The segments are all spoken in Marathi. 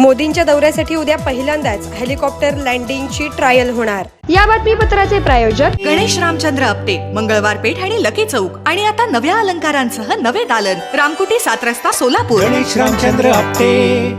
मोदींच्या दौऱ्यासाठी उद्या पहिल्यांदाच हेलिकॉप्टर लँडिंगची ट्रायल होणार. या बातमीपत्राचे प्रायोजक गणेश रामचंद्र आपटे मंगळवार पेठ आणि लकी चौक. आणि आता नव्या अलंकारांसह नवे दालन. रामकुटी सात रस्ता सोलापूर. गणेश रामचंद्र आपटे.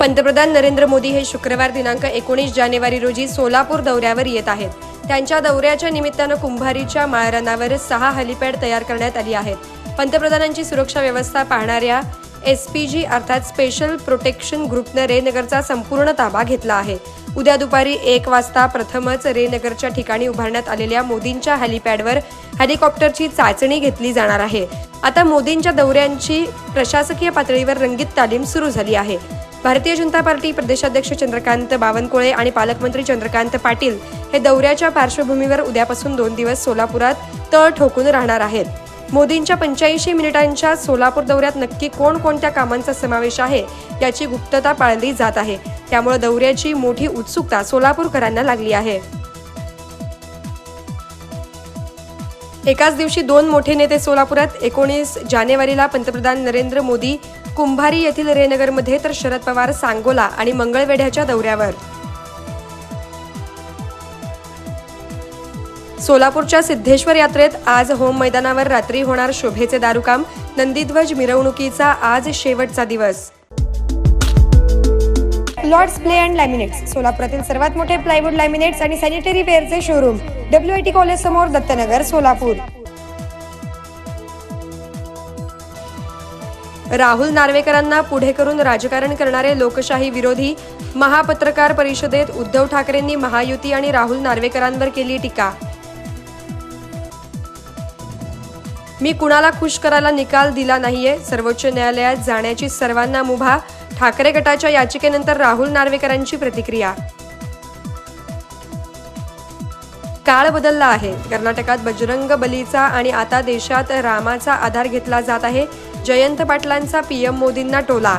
पंतप्रधान नरेंद्र मोदी हे शुक्रवार दिनांक एकोणीस जानेवारी रोजी सोलापूर दौऱ्यावर येत आहेत. त्यांच्या दौऱ्याच्या निमित्तानं कुंभारीच्या माळरानावर सहा हेलिपॅड तयार करण्यात आली आहेत. पंतप्रधानांची सुरक्षा व्यवस्था पाहणाऱ्या एस पी जी अर्थात स्पेशल प्रोटेक्शन ग्रुपनं रेनगरचा संपूर्ण ताबा घेतला आहे. उद्या दुपारी एक वाजता प्रथमच रेनगरच्या ठिकाणी उभारण्यात आलेल्या मोदींच्या हेलिपॅडवर हेलिकॉप्टरची चाचणी घेतली जाणार आहे. आता मोदींच्या दौऱ्यांची प्रशासकीय पातळीवर रंगीत तालीम सुरू झाली आहे. भारतीय जनता पार्टी प्रदेशाध्यक्ष चंद्रकांत बावनकुळे आणि पालकमंत्री चंद्रकांत पाटील हे दौऱ्याच्या पार्श्वभूमीवर उद्यापासून दोन दिवस सोलापुरात तळ ठोकून राहणार आहेत. मोदींच्या पंच्याऐंशी मिनिटांच्या सोलापूर दौऱ्यात नक्की कोणकोणत्या कामांचा समावेश आहे याची गुप्तता पाळली जात आहे. त्यामुळे दौऱ्याची मोठी उत्सुकता सोलापूरकरांना लागली आहे. एकाच दिवशी दोन मोठे नेते सोलापुरात एकोणीस जानेवारीला पंतप्रधान नरेंद्र मोदी कुंभारी येथील रेनगरमध्ये तर शरद पवार सांगोला आणि मंगळवेढ्याच्या दौऱ्यावर. सोलापूरच्या सिद्धेश्वर यात्रेत आज होम मैदानावर रात्री होणार शोभेचे दारुकाम नंदीध्वज मिरवणुकीचा आज शेवटचा दिवस. लॉर्ड्स प्ले अँड लॅमिनेट्स सोलापुरातील सर्वात मोठे प्लायवूड लॅमिनेट्स आणि sanitary वेअरचे showroom W I T college समोर दत्तनगर सोलापूर. राहुल नार्वेकरांना पुढे करून राजकारण करणारे लोकशाही विरोधी महापत्रकार परिषदेत उद्धव ठाकरेंनी महायुती आणि राहुल नार्वेकरांवर केली टीका. मी कुणाला खुश करायला निकाल दिला नाहीये? सर्वोच्च न्यायालयात जाण्याची सर्वांना मुभा. ठाकरे गटाच्या याचिकेनंतर राहुल नार्वेकरांची प्रतिक्रिया. काळ बदलला आहे. कर्नाटकात बजरंग बलीचा आणि आता देशात रामाचा आधार घेतला जात आहे. जयंत पाटलांचा पीएम मोदींना टोला.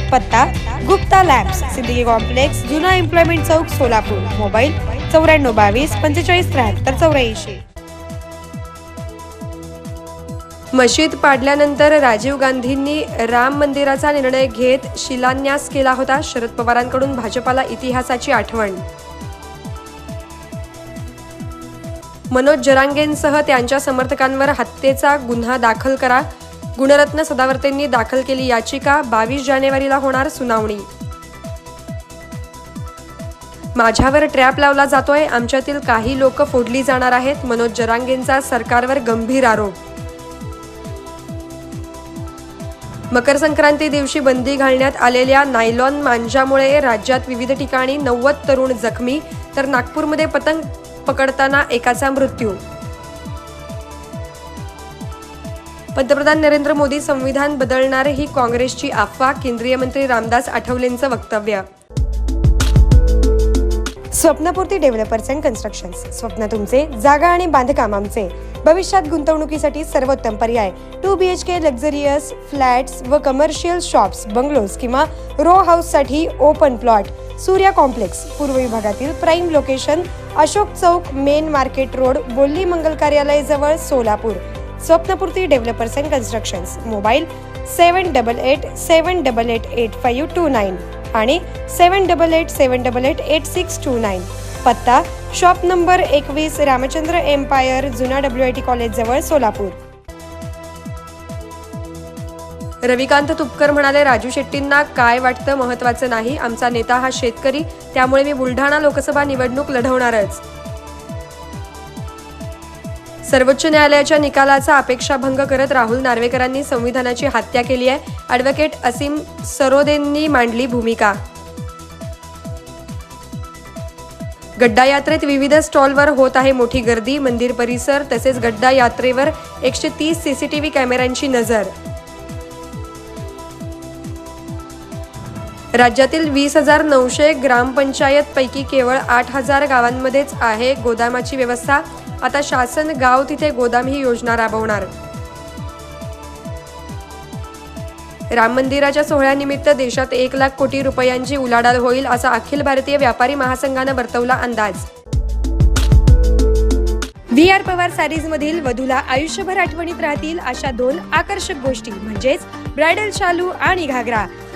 पत्ता गुप्ता लॅब्स सिद्दीकी कॉम्प्लेक्स जुना एम्प्लॉयमेंट चौक सोलापूर. मोबाईल चौऱ्याण्णव बावीस पंचेचाळीस त्र्याहत्तर चौऱ्याऐंशी. मशीद पाडल्यानंतर राजीव गांधींनी राम मंदिराचा निर्णय घेत शिलान्यास केला होता. शरद पवारांकडून भाजपाला इतिहासाची आठवण. मनोज जरांगेंसह त्यांच्या समर्थकांवर हत्येचा गुन्हा दाखल करा. गुणरत्न सदावर्तेंनी दाखल केली याचिका बावीस जानेवारीला होणार सुनावणी. माझ्यावर ट्रॅप लावला जातोय आमच्यातील काही लोक फोडली जाणार आहेत मनोज जरांगेंचा सरकारवर गंभीर आरोप. मकर संक्रांती दिवशी बंदी घालण्यात आलेल्या नायलॉन मांजामुळे राज्यात विविध ठिकाणी नव्वद तरुण जखमी तर नागपूरमध्ये पतंग पकडताना एकाचा मृत्यू. पंतप्रधान नरेंद्र मोदी संविधान बदलणार ही काँग्रेसची अफवा केंद्रीय मंत्री रामदास आठवलेंचं वक्तव्य. Swapnapurti developers and constructions. स्वप्न तुमचे जागा आणि बांधकाम आमचे. भविष्यात गुंतवणुकीसाठी सर्वोत्तम पर्याय. Two B H K luxurious flats व कमर्शियल शॉप्स बंगलोज किंवा रो हाऊससाठी ओपन प्लॉट. सूर्या कॉम्प्लेक्स पूर्व विभागातील prime location Ashok chowk main market road Bolli मंगल कार्यालय जवळ Solapur. Swapnapurti developers and constructions mobile seven double eight seven double eight eight five two nine आणि seven double eight seven double eight eight six two nine. पत्ता शॉप नंबर एकवीस रामचंद्र एम्पायर जुना डब्ल्यू आय टी कॉलेज जवळ सोलापूर. रविकांत तुपकर म्हणाले राजू शेट्टींना काय वाटतं महत्वाचं नाही? आमचा नेता हा शेतकरी त्यामुळे मी बुलढाणा लोकसभा निवडणूक लढवणारच. सर्वोच्च न्यायालयाच्या निकालाचा अपेक्षाभंग करत राहुल नार्वेकरांनी संविधानाची हत्या केली आहे. ॲडव्होकेट असीम सरोदेंनी मांडली भूमिका. गड्डा यात्रेत विविध स्टॉलवर होत आहे मोठी गर्दी. मंदिर परिसर तसेच गड्डा यात्रेवर एकशे तीस सीसीटीव्ही कॅमेऱ्यांची नजर. राज्यातील वीस हजार नऊशे ग्रामपंचायत पैकी केवळ आठ हजार गावांमध्येच आहे गोदामाची व्यवस्था. आता शासन गाव तिथे गोदाम ही योजना राबवणार. राम मंदिराच्या सोहळ्यानिमित्त देशात एक लाख कोटी रुपयांची उलाढाल होईल असा अखिल भारतीय व्यापारी महासंघानं वर्तवला अंदाज. व्ही आर पवार सारीज मधील वधूला आयुष्यभर आठवणीत राहतील अशा दोन आकर्षक गोष्टी म्हणजेच ब्रायडल शालू आणि घागरा.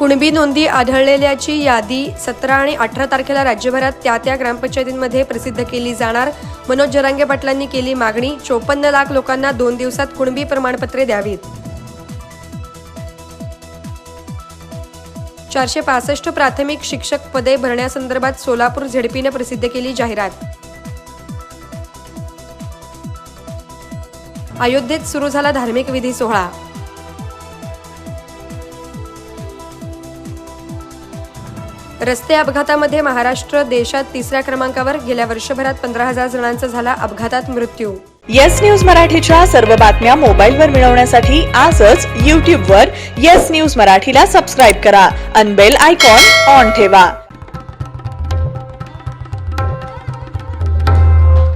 कुणबी नोंदी आढळलेल्याची यादी सतरा आणि अठरा तारखेला राज्यभरात त्या त्या ग्रामपंचायतींमध्ये प्रसिद्ध केली जाणार. मनोज जरांगे पाटलांनी केली मागणी. चोपन्न लाख लोकांना दोन दिवसात कुणबी प्रमाणपत्रे द्यावीत. चारशे पासष्ट प्राथमिक शिक्षक पदे भरण्यासंदर्भात सोलापूर झेडपीनं प्रसिद्ध केली जाहिरात. अयोध्येत सुरू झाला धार्मिक विधी सोहळा. रस्ते अपघातामध्ये महाराष्ट्र देशात तिसऱ्या क्रमांकावर गेल्या वर्षभरात पंधरा हजार जणांचा झाला अपघातात मृत्यू. येस न्यूज मराठीच्या सर्व बातम्या मोबाईलवर मिळवण्यासाठी आजच यूट्यूबवर येस न्यूज मराठीला सबस्क्राईब करा. अनबेल आयकॉन ऑन ठेवा.